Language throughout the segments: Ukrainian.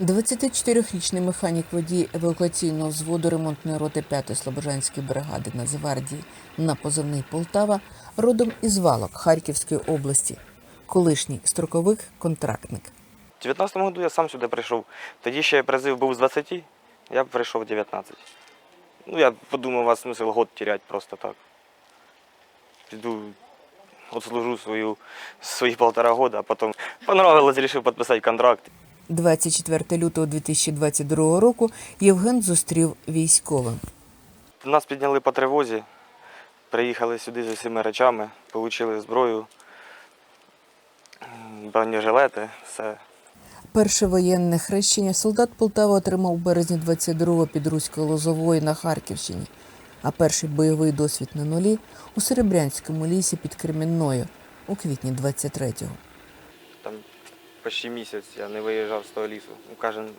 24-річний механік водій евакуаційного взводу ремонтної роти 5-ї Слобожанської бригади Нацгвардії на позивний Полтава родом із Валок Харківської області, колишній строковик контрактник. У 19-му году я сам сюди прийшов. Тоді ще призив був з 20, я прийшов 19. Ну, я подумав, вас смисл год теряти просто так. Піду, отслужу свою, свої полтора года, а потім понравилось, вирішив підписати контракт. 24 лютого 2022 року Євген зустрів військовим. Нас підняли по тривозі, приїхали сюди з усіма речами, отримали зброю, бронежилети, все. Перше воєнне хрещення солдат Полтава отримав у березні 22-го під Руською Лозовою на Харківщині, а перший бойовий досвід на нулі у Серебрянському лісі під Кремінною у квітні 23-го. Почти місяць я не виїжджав з того лісу. Ну, Кожен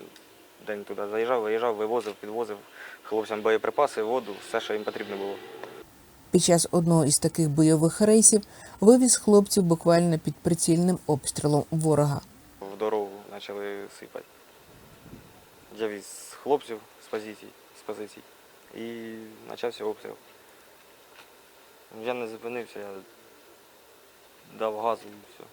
день туди заїжджав, виїжджав, вивозив, підвозив хлопцям боєприпаси, воду, все, що їм потрібно було. Під час одного із таких бойових рейсів вивіз хлопців буквально під прицільним обстрілом ворога. В дорогу почали сипати. Я віз хлопців з позицій, з позицій і почався обстріл. Я не зупинився, я дав газу і все.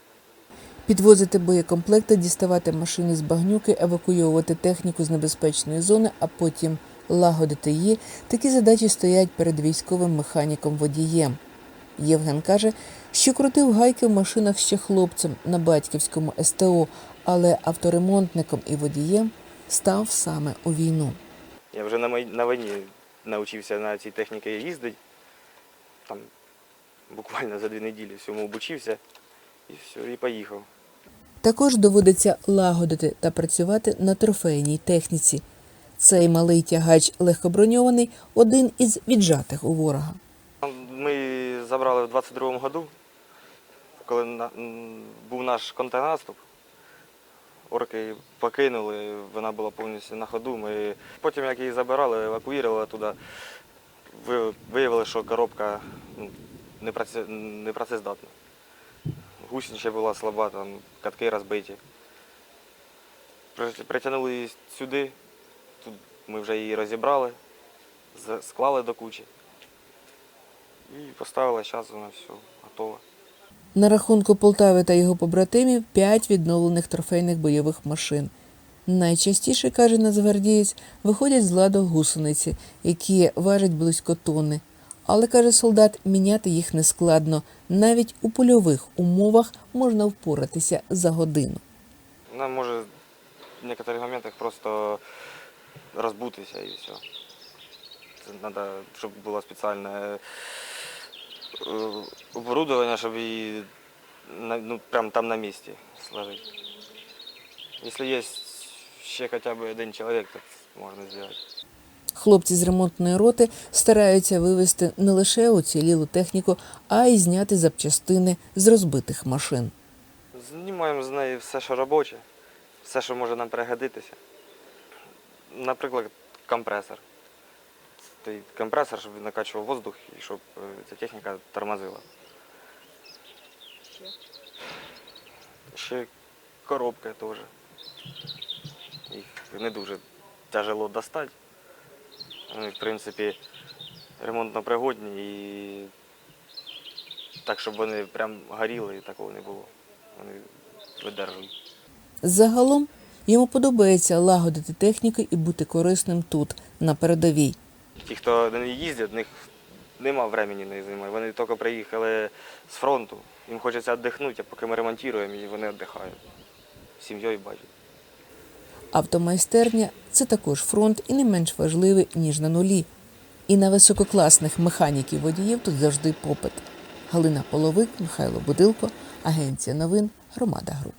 Підвозити боєкомплекти, діставати машини з багнюки, евакуйовувати техніку з небезпечної зони, а потім лагодити її. Такі задачі стоять перед військовим механіком-водієм. Євген каже, що крутив гайки в машинах ще хлопцем на батьківському СТО, але авторемонтником і водієм став саме у війну. Я вже на війні навчився на цій техніці їздити. Там буквально за дві неділі всьому обучився і все, і поїхав. Також доводиться лагодити та працювати на трофейній техніці. Цей малий тягач легкоброньований один із віджатих у ворога. Ми забрали в 22-му году, коли на- м, був наш контрнаступ. Орки покинули, вона була повністю на ходу. Ми потім, як її забирали, евакуювали туди, ви- виявили, що коробка ну, не, праці... не працездатна. Гусінча була слаба, там катки розбиті. Притягнули її сюди, тут ми вже її розібрали, склали до кучі. І поставила, зараз вона все готова. На рахунку Полтави та його побратимів п'ять відновлених трофейних бойових машин. Найчастіше, каже нацгвардієць, виходять з ладу гусениці, які важать близько тонни. Але, каже солдат, міняти їх не складно. Навіть у польових умовах можна впоратися за годину. Вона може в некоторых моментах просто розбутися і все. Це треба, щоб було спеціальне е, оборудовання, щоб її ну, прямо там на місці сложити. Якщо є ще хоча б один чоловік, то можна зробити. Хлопці з ремонтної роти стараються вивезти не лише уцілілу техніку, а й зняти запчастини з розбитих машин. Знімаємо з неї все, що робоче, все, що може нам пригодитися. Наприклад, компресор. Той компресор, щоб він накачував воздух і щоб е, ця техніка тормозила. Ще коробки теж. Їх не дуже тяжело достати. Вони, в принципі, ремонтно пригодні і так, щоб вони прям горіли, і такого не було. Вони видержують. Загалом йому подобається лагодити техніку і бути корисним тут, на передовій. Ті, хто на ній їздять, в них нема времени нею займати. Вони тільки приїхали з фронту, їм хочеться віддихнути, а поки ми ремонтуємо, і вони віддихають. Сім'єю бачать. Автомайстерня це також фронт і не менш важливий, ніж на нулі. І на висококласних механіків водіїв тут завжди попит. Галина Половик, Михайло Будилко, Агенція новин, Громада Груп.